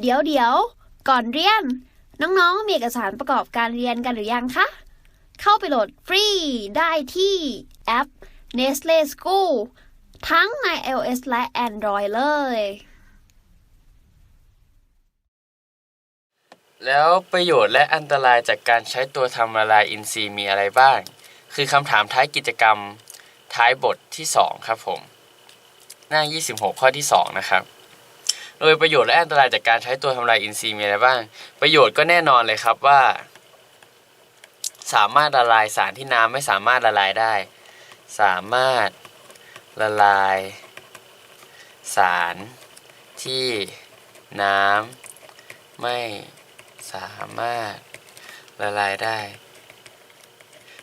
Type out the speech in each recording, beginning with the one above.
เดี๋ยวเดี๋ยว ก่อนเรียน น้องๆ มีเอกสารประกอบการเรียนกันหรือยังคะ เข้าไปโหลดฟรีได้ที่แอป Nestle School ทั้งใน iOS และ Android เลย แล้วประโยชน์และอันตรายจากการใช้ตัวทำละลายอินทรีย์มีอะไรบ้าง คือคำถามท้ายกิจกรรมท้ายบทที่ 2 ครับผม หน้า 26 ข้อที่ 2 นะครับ โดยประโยชน์และอันตรายจากการใช้ตัวทำลายอินทรีย์มีอะไรบ้าง ประโยชน์ก็แน่นอนเลยครับว่า สามารถละลายสารที่น้ำไม่สามารถละลายได้ สามารถละลาย สารที่น้ำไม่สามารถละลายได้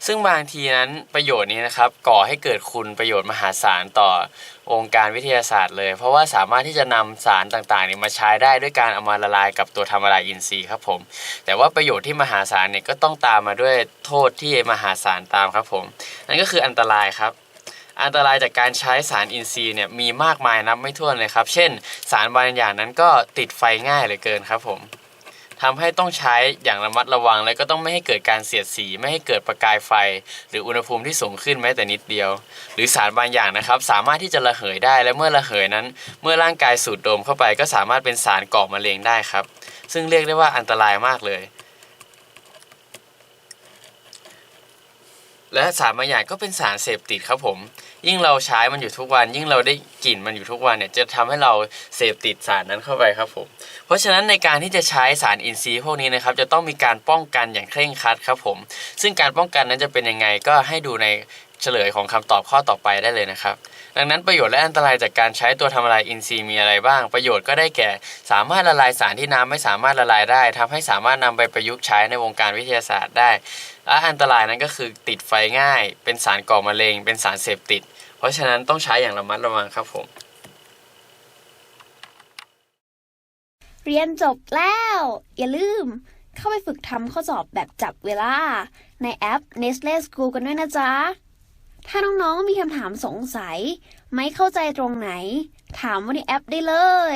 ซึ่งบางทีนั้นประโยชน์นี้นะครับก่อให้เกิดคุณประโยชน์มหาศาลต่อองค์การวิทยาศาสตร์เลย เพราะว่าสามารถที่จะนำสารต่างๆนี้มาใช้ได้ด้วยการเอามาละลายกับตัวทำละลายอินทรีย์ครับผม แต่ว่าประโยชน์ที่มหาศาลเนี่ยก็ต้องตามมาด้วยโทษที่มหาศาลตามครับผมนั่นก็คืออันตรายครับอันตรายจากการใช้สารอินทรีย์เนี่ยมีมากมายนับไม่ถ้วนเลยครับ เช่น สารบางอย่างนั้นก็ติดไฟง่ายเหลือเกินครับผม ทำให้ต้องใช้อย่างระมัดระวัง และก็ต้องไม่ให้เกิดการเสียดสี ไม่ให้เกิดประกายไฟ หรืออุณหภูมิที่สูงขึ้นแม้แต่นิดเดียว หรือสารบางอย่างนะครับ สามารถที่จะระเหยได้และเมื่อระเหยนั้น เมื่อร่างกายสูดดมเข้าไป ก็สามารถเป็นสารก่อมะเร็งได้ครับ ซึ่งเรียกได้ว่าอันตรายมากเลย และสารบางอย่างก็เป็นสารเสพติดครับผม ยิ่งเราใช้มันอยู่ทุกวัน ยิ่งเราได้กลิ่นมันอยู่ทุกวันเนี่ยจะทำให้เราเสพติดสารนั้นเข้าไปครับผม เพราะฉะนั้นในการที่จะใช้สารอินทรีย์พวกนี้นะครับจะต้องมีการป้องกันอย่างเคร่งครัดครับผม ซึ่งการป้องกันนั้นจะเป็นยังไงก็ให้ดูใน เฉลยของคำตอบข้อต่อไปได้เลยนะครับ ดังนั้นประโยชน์และอันตรายจากการใช้ตัวทำลายอินทรีย์มีอะไรบ้าง ประโยชน์ก็ได้แก่ สามารถละลายสารที่น้ำไม่สามารถละลายได้ทำให้สามารถนำไปประยุกต์ใช้ในวงการวิทยาศาสตร์ได้ และอันตรายนั้นก็คือติดไฟง่าย เป็นสารก่อมะเร็ง เป็นสารเสพติด เพราะฉะนั้นต้องใช้อย่างระมัดระวังครับผม เรียนจบแล้ว อย่าลืมเข้าไปฝึกทำข้อสอบแบบจับเวลา ในแอป Nestle School กันด้วยนะจ๊ะ ถ้าน้องๆมีคำถามสงสัย ไม่เข้าใจตรงไหน ถามวันในแอปได้เลย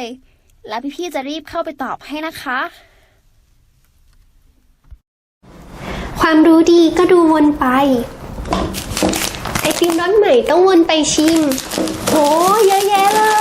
แล้วพี่ๆจะรีบเข้าไปตอบให้นะคะ ความรู้ดีก็ดูวนไป ไอติมรสใหม่ต้องวนไปชิมโหเยอะแยะเลย